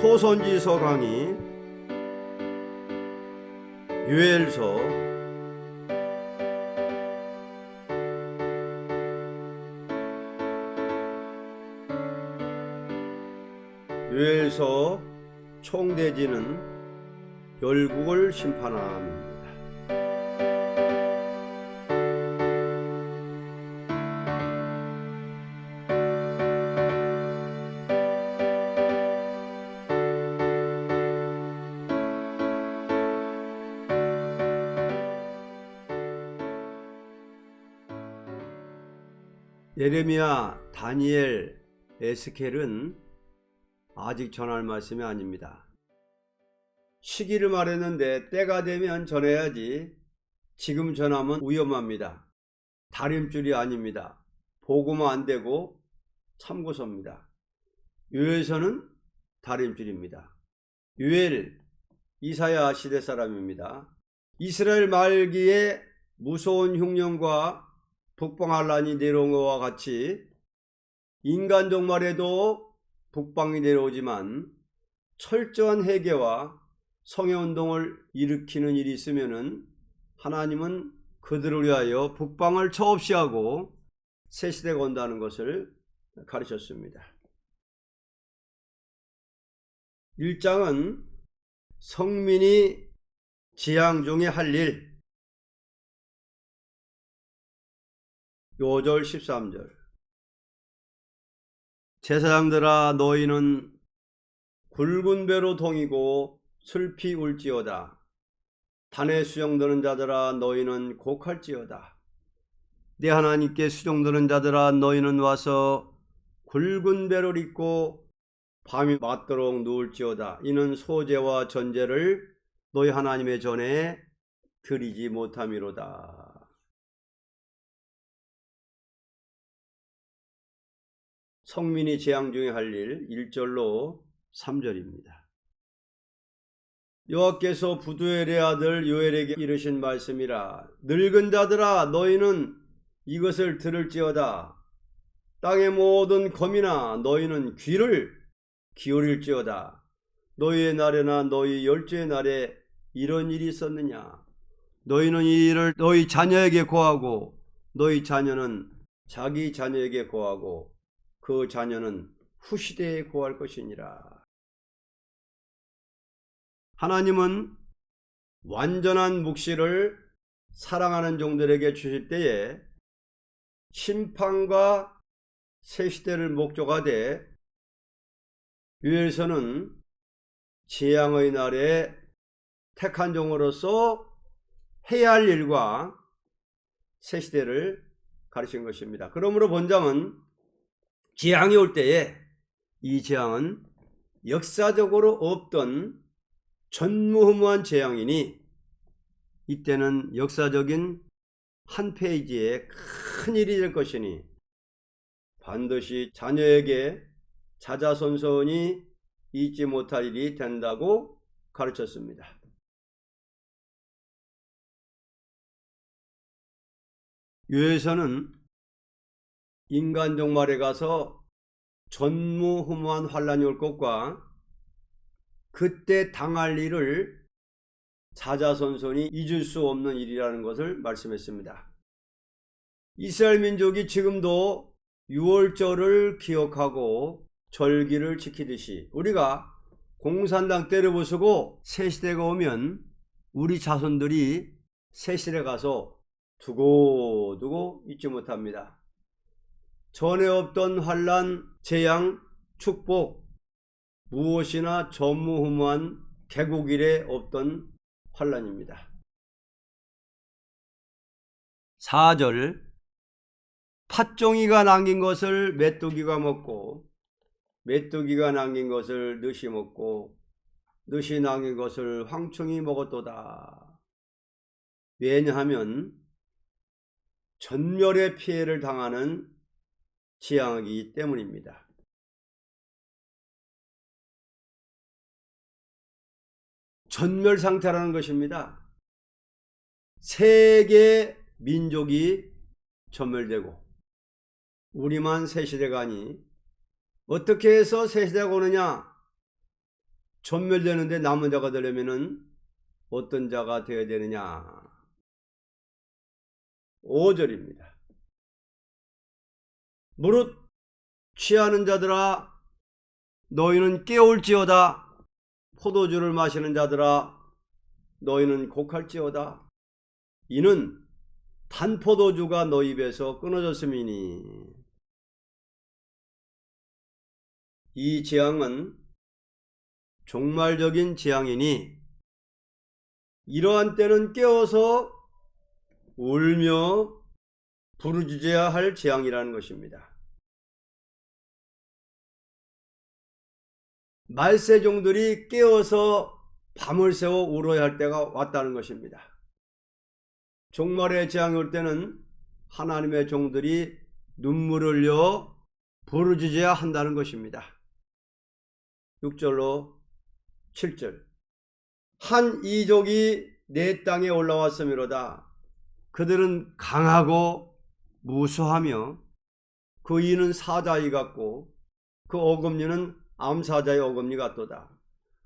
소선지서 강의 유엘서 유엘서 총대지는 열국을 심판함 예레미야, 다니엘, 에스겔은 아직 전할 말씀이 아닙니다. 시기를 말했는데 때가 되면 전해야지 지금 전하면 위험합니다. 다림줄이 아닙니다. 보고만 안 되고 참고서입니다. 유엘서는 다림줄입니다. 유엘 이사야 시대 사람입니다. 이스라엘 말기에 무서운 흉년과 북방한란이 내려온 것과 같이 인간 종말에도 북방이 내려오지만 철저한 회개와 성애운동을 일으키는 일이 있으면은 하나님은 그들을 위하여 북방을 처없이 하고 새 시대가 온다는 것을 가르쳤습니다. 1장은 성민이 지향 중에 할 일, 요절 13절. 제사장들아 너희는 굵은 배로 동이고 슬피 울지어다. 단에 수정드는 자들아 너희는 곡할지어다. 내 하나님께 수정드는 자들아 너희는 와서 굵은 배를 입고 밤이 맞도록 누울지어다. 이는 소재와 전제를 너희 하나님의 전에 드리지 못함이로다. 성민이 재앙 중에 할 일 1절로 3절입니다. 여호와께서 부두엘의 아들 요엘에게 이르신 말씀이라 늙은 자들아 너희는 이것을 들을지어다. 땅의 모든 거미나 너희는 귀를 기울일지어다. 너희의 날에나 너희 열주의 날에 이런 일이 있었느냐? 너희는 이 일을 너희 자녀에게 고하고 너희 자녀는 자기 자녀에게 고하고 그 자녀는 후시대에 고할 것이니라. 하나님은 완전한 묵시를 사랑하는 종들에게 주실 때에 심판과 새 시대를 목적하되 유엘서는 재앙의 날에 택한 종으로서 해야 할 일과 새 시대를 가르친 것입니다. 그러므로 본장은 재앙이 올 때에 이 재앙은 역사적으로 없던 전무후무한 재앙이니 이때는 역사적인 한 페이지에 큰 일이 될 것이니 반드시 자녀에게 자자손손이 잊지 못할 일이 된다고 가르쳤습니다. 유에서는 인간 종말에 가서 전무후무한 환란이 올 것과 그때 당할 일을 자자손손이 잊을 수 없는 일이라는 것을 말씀했습니다. 이스라엘 민족이 지금도 6월절을 기억하고 절기를 지키듯이 우리가 공산당 때를 부수고 새 시대가 오면 우리 자손들이 새 시대 가서 두고두고 잊지 못합니다. 전에 없던 환란, 재앙, 축복, 무엇이나 전무후무한 개국 이래 없던 환란입니다. 4절 팥종이가 남긴 것을 메뚜기가 먹고 메뚜기가 남긴 것을 느시 먹고 느시 남긴 것을 황충이 먹었도다. 왜냐하면 전멸의 피해를 당하는 지향하기 때문입니다. 전멸 상태라는 것입니다. 세계 민족이 전멸되고 우리만 새 시대가 아니 어떻게 해서 새 시대가 오느냐? 전멸되는데 남은 자가 되려면은 어떤 자가 되어야 되느냐? 5절입니다. 무릇 취하는 자들아 너희는 깨울지어다. 포도주를 마시는 자들아 너희는 곡할지어다. 이는 단 포도주가 너 입에서 끊어졌음이니. 이 재앙은 종말적인 재앙이니 이러한 때는 깨어서 울며 부르짖어야 할 재앙이라는 것입니다. 말세 종들이 깨어서 밤을 새워 울어야 할 때가 왔다는 것입니다. 종말의 재앙이 올 때는 하나님의 종들이 눈물을 흘려 부르짖어야 한다는 것입니다. 6절로 7절 한 이족이 내 땅에 올라왔음이로다. 그들은 강하고 무수하며 그 이는 사자이 같고 그 어금니는 암사자의 어금니 같도다.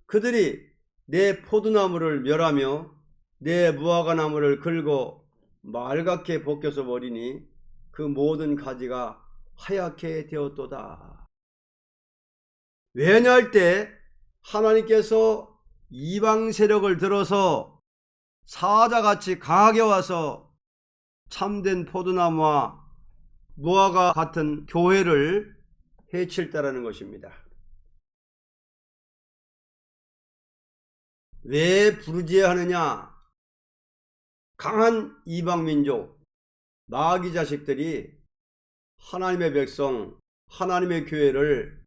그들이 내 포도나무를 멸하며 내 무화과 나무를 긁어 말갛게 벗겨서 버리니 그 모든 가지가 하얗게 되었도다. 왜냐할 때 하나님께서 이방 세력을 들어서 사자같이 강하게 와서 참된 포도나무와 무화과 같은 교회를 해칠 때라는 것입니다. 왜 부르지야 하느냐? 강한 이방민족, 마귀 자식들이 하나님의 백성, 하나님의 교회를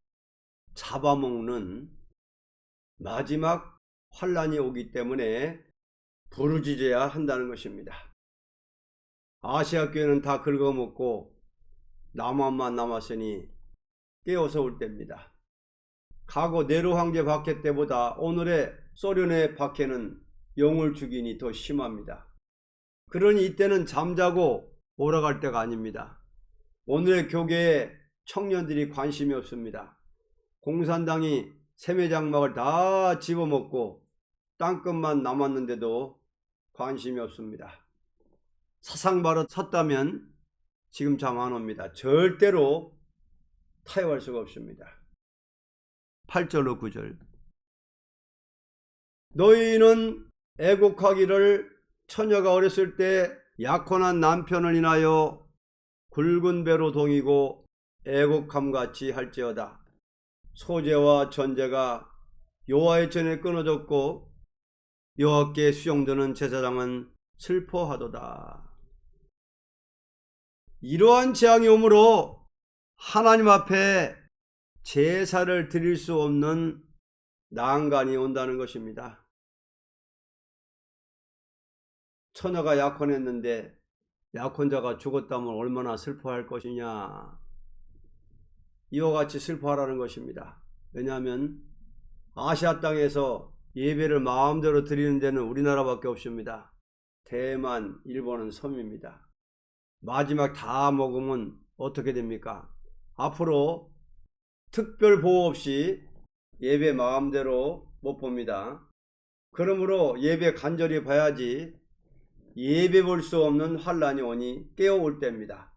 잡아먹는 마지막 환란이 오기 때문에 부르짖어야 한다는 것입니다. 아시아 교회는 다 긁어먹고 남한만 남았으니 깨어서 올 때입니다. 과거 네로 황제 박해 때보다 오늘의 소련의 박해는 영을 죽이니 더 심합니다. 그러니 이때는 잠자고 오라갈 때가 아닙니다. 오늘의 교계에 청년들이 관심이 없습니다. 공산당이 세매장막을 다 집어먹고 땅끝만 남았는데도 관심이 없습니다. 사상바로 섰다면 지금 잠 안 옵니다. 절대로 타협할 수가 없습니다. 8절로 9절 너희는 애국하기를 처녀가 어렸을 때 약혼한 남편을 인하여 굵은 배로 동이고 애국함같이 할지어다. 소재와 전제가 여호와의 전에 끊어졌고 여호와께 수용되는 제사장은 슬퍼하도다. 이러한 재앙이 오므로 하나님 앞에 제사를 드릴 수 없는 난간이 온다는 것입니다. 처녀가 약혼했는데 약혼자가 죽었다면 얼마나 슬퍼할 것이냐. 이와 같이 슬퍼하라는 것입니다. 왜냐하면 아시아 땅에서 예배를 마음대로 드리는 데는 우리나라밖에 없습니다. 대만, 일본은 섬입니다. 마지막 다 먹으면 어떻게 됩니까? 앞으로 특별 보호 없이 예배 마음대로 못 봅니다. 그러므로 예배 간절히 봐야지 예배 볼 수 없는 환란이 오니 깨어올 때입니다.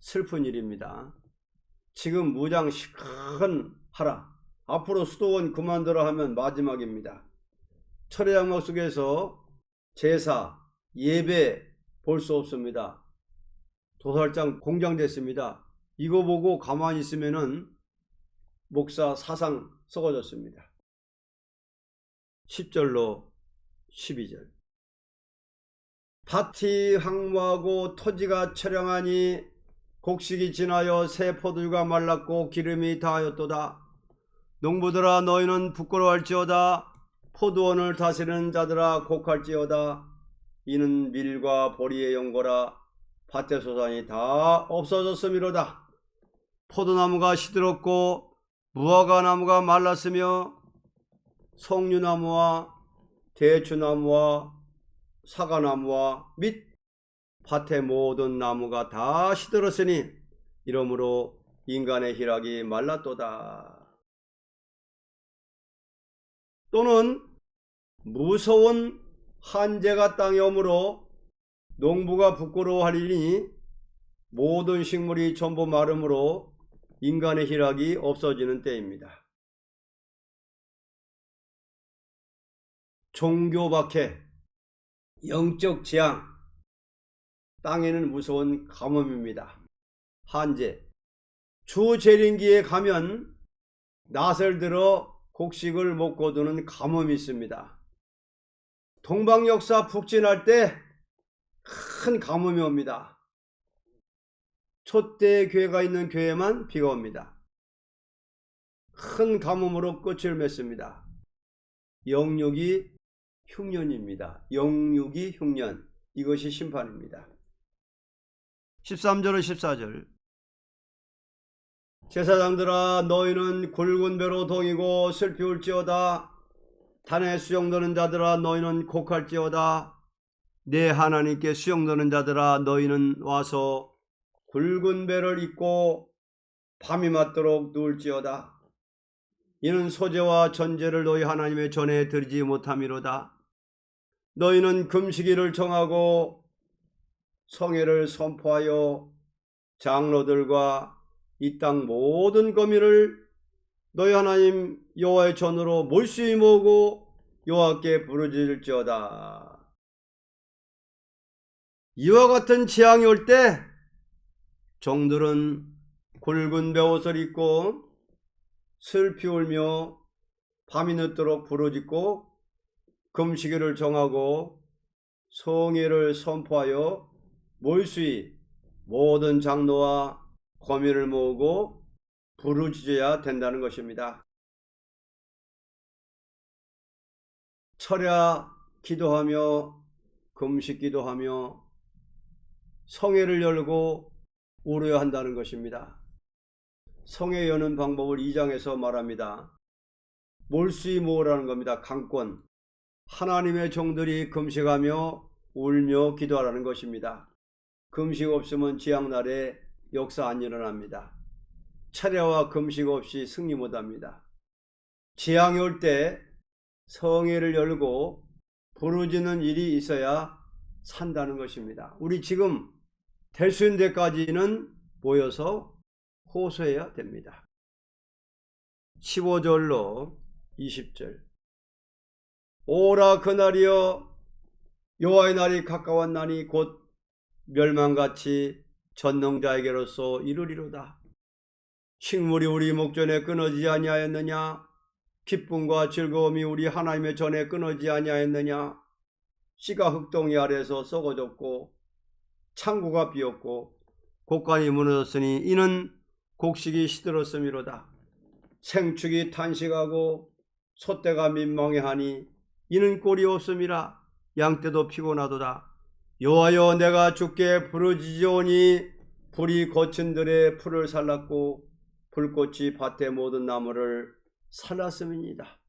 슬픈 일입니다. 지금 무장 시큰 하라. 앞으로 수도원 그만둬라 하면 마지막입니다. 철의 장막 속에서 제사, 예배 볼 수 없습니다. 도살장 공장됐습니다. 이거 보고 가만히 있으면은 목사 사상 썩어졌습니다. 10절로 12절. 밭이 황무하고 토지가 처량하니 곡식이 지나여 새 포도주가 말랐고 기름이 다하였도다. 농부들아 너희는 부끄러워할지어다. 포도원을 다스리는 자들아 곡할지어다. 이는 밀과 보리의 연고라 밭의 소산이 다 없어졌음이로다. 포도나무가 시들었고 무화과 나무가 말랐으며 석류나무와 대추나무와 사과나무와 및 밭의 모든 나무가 다 시들었으니 이러므로 인간의 희락이 말랐도다. 또는 무서운 한재가 땅에 오므로 농부가 부끄러워하리니 모든 식물이 전부 마름으로 인간의 희락이 없어지는 때입니다. 종교 박해, 영적 재앙, 땅에는 무서운 가뭄입니다. 한재, 주 재림기에 가면 낯을 들어 곡식을 못 거두는 가뭄이 있습니다. 동방 역사 북진할 때 큰 가뭄이 옵니다. 촛대 교회가 있는 교회만 비가 옵니다. 큰 가뭄으로 끝을 맺습니다. 영육이 흉년입니다. 영육이 흉년. 이것이 심판입니다. 13절은 14절. 제사장들아 너희는 굵은 배로 동이고 슬피 울지어다 단에 수용되는 자들아 너희는 곡할지어다 내 하나님께 수용되는 자들아 너희는 와서 굵은 배를 입고 밤이 맞도록 누울지어다 이는 소재와 전제를 너희 하나님의 전에 드리지 못함이로다 너희는 금식일을 정하고 성회를 선포하여 장로들과 이 땅 모든 거민을 너희 하나님 여호와의 전으로 몰수히 모으고 여호와께 부르짖을지어다. 이와 같은 재앙이 올 때 종들은 굵은 베옷을 입고 슬피 울며 밤이 늦도록 부르짖고 금식일을 정하고 성회를 선포하여 몰수히 모든 장로와 거민을 모으고 부르짖어야 된다는 것입니다. 철야 기도하며 금식 기도하며 성회를 열고 울어야 한다는 것입니다. 성회 여는 방법을 2장에서 말합니다. 몰수히 모으라는 겁니다. 강권. 하나님의 종들이 금식하며 울며 기도하라는 것입니다. 금식 없으면 지향날에 역사 안 일어납니다. 차례와 금식 없이 승리 못합니다. 지향이 올 때 성회를 열고 부르짖는 일이 있어야 산다는 것입니다. 우리 지금 될 수 있는 데까지는 모여서 호소해야 됩니다. 15절로 20절 오라 그날이여 여호와의 날이 가까웠나니 곧 멸망같이 전능자에게로서 이르리로다. 식물이 우리 목전에 끊어지지 아니하였느냐? 기쁨과 즐거움이 우리 하나님의 전에 끊어지지 아니하였느냐? 씨가 흙동이 아래서 썩어졌고 창고가 비었고 곡간이 무너졌으니 이는 곡식이 시들었음이로다. 생축이 탄식하고 소떼가 민망해하니 이는 꼴이 없음이라 양떼도 피곤하도다. 여호와여 내가 주께 부르짖으오니 불이 거친 들에 풀을 살랐고 불꽃이 밭의 모든 나무를 살랐음이니이다.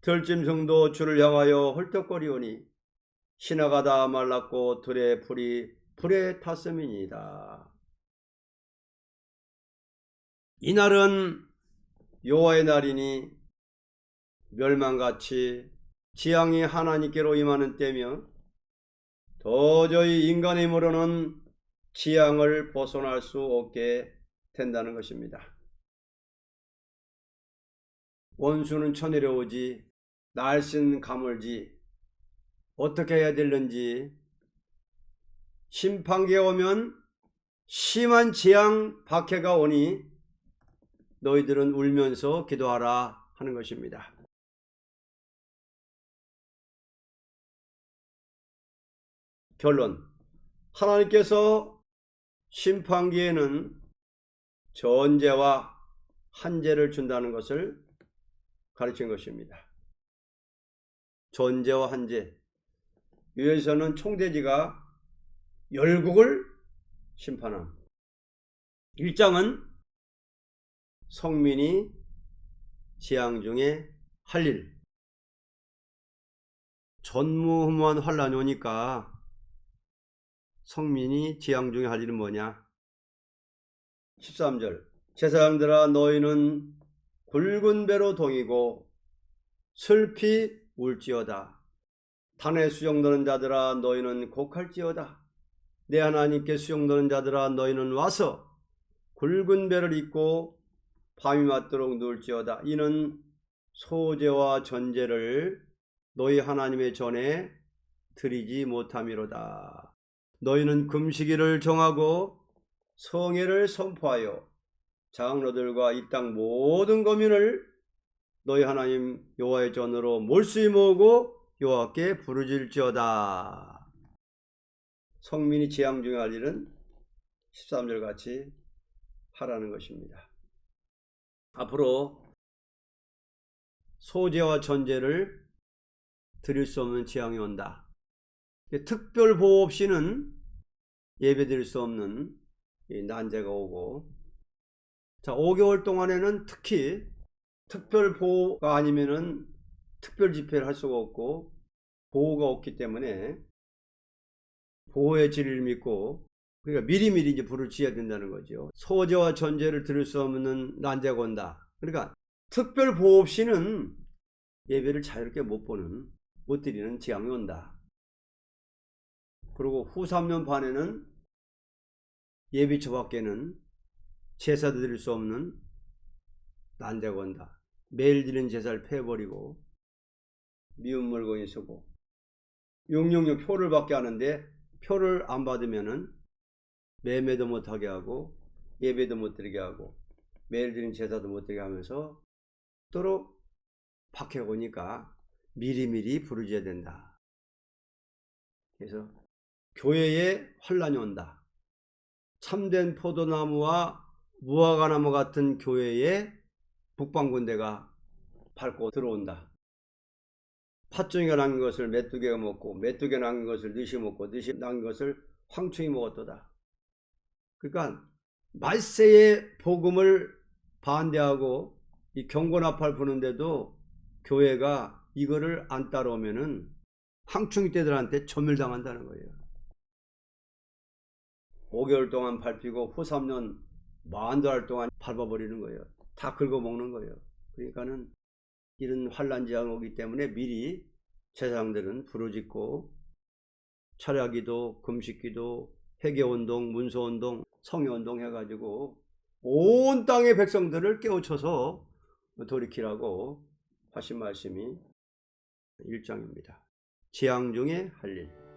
들짐승도 주를 향하여 헐떡거리오니 신화가 다 말랐고 들의 풀이 불에 탔음이니이다. 이날은 여호와의 날이니 멸망같이 지향이 하나님께로 임하는 때며 도저히 인간의 힘으로는 지향을 벗어날 수 없게 된다는 것입니다. 원수는 쳐내려오지, 날씨는 가물지, 어떻게 해야 되는지, 심판기에 오면 심한 재앙 박해가 오니 너희들은 울면서 기도하라 하는 것입니다. 결론. 하나님께서 심판기에는 전제와 한제를 준다는 것을 가르친 것입니다. 전제와 한제. 유에서는 총대지가 열국을 심판함. 일장은 성민이 지향 중에 할 일. 전무후무한 환란이 오니까 성민이 지향 중에 할 일은 뭐냐? 13절 제사장들아 너희는 굵은 배로 동이고 슬피 울지어다. 단에 수용되는 자들아 너희는 곡할지어다. 내 하나님께 수용되는 자들아 너희는 와서 굵은 배를 입고 밤이 맞도록 누울지어다. 이는 소제와 전제를 너희 하나님의 전에 드리지 못함이로다. 너희는 금식일을 정하고 성회를 선포하여 장로들과 이 땅 모든 거민을 너희 하나님 여호와의 전으로 몰수히 모으고 여호와께 부르질지어다. 성민이 재앙 중에 할 일은 13절 같이 하라는 것입니다. 앞으로 소재와 전제를 드릴 수 없는 재앙이 온다. 특별 보호 없이는 예배 드릴 수 없는 이 난제가 오고 자 5개월 동안에는 특히 특별 보호가 아니면은 특별 집회를 할 수가 없고 보호가 없기 때문에 보호의 진리를 믿고 그러니까 미리미리 이제 불을 지어야 된다는 거죠. 소재와 전제를 들을 수 없는 난제가 온다. 그러니까 특별 보호 없이는 예배를 자유롭게 못 보는 못 드리는 재앙이 온다. 그리고 후 3년 반에는 예비처 밖에는 제사 드릴 수 없는 난제가 온다. 매일 드리는 제사를 패버리고 미운 물건이 쓰고 666 표를 받게 하는데 표를 안 받으면은 매매도 못하게 하고 예배도 못 드리게 하고 매일 드리는 제사도 못 드리게 하면서 또록 박해 오니까 미리미리 부르져야 된다. 그래서 교회에 환란이 온다. 참된 포도나무와 무화과나무 같은 교회에 북방군대가 밟고 들어온다. 팥종이가 남긴 것을 메뚜기가 먹고 메뚜기가 남긴 것을 느시 먹고 느시 남긴 것을 황충이 먹었도다. 그러니까 말세의 복음을 반대하고 이 경고나팔 부는데도 교회가 이거를 안 따라오면은 황충이 떼들한테 점멸당한다는 거예요. 5개월 동안 밟히고 후 3년 만달 동안 밟아버리는 거예요. 다 긁어먹는 거예요. 그러니까는 이런 환란 재앙 오기 때문에 미리 제사장들은 부르짖고 철야기도, 금식기도, 회개운동, 문서운동, 성회운동 해가지고 온 땅의 백성들을 깨우쳐서 돌이키라고 하신 말씀이 1장입니다. 재앙 중에 할 일.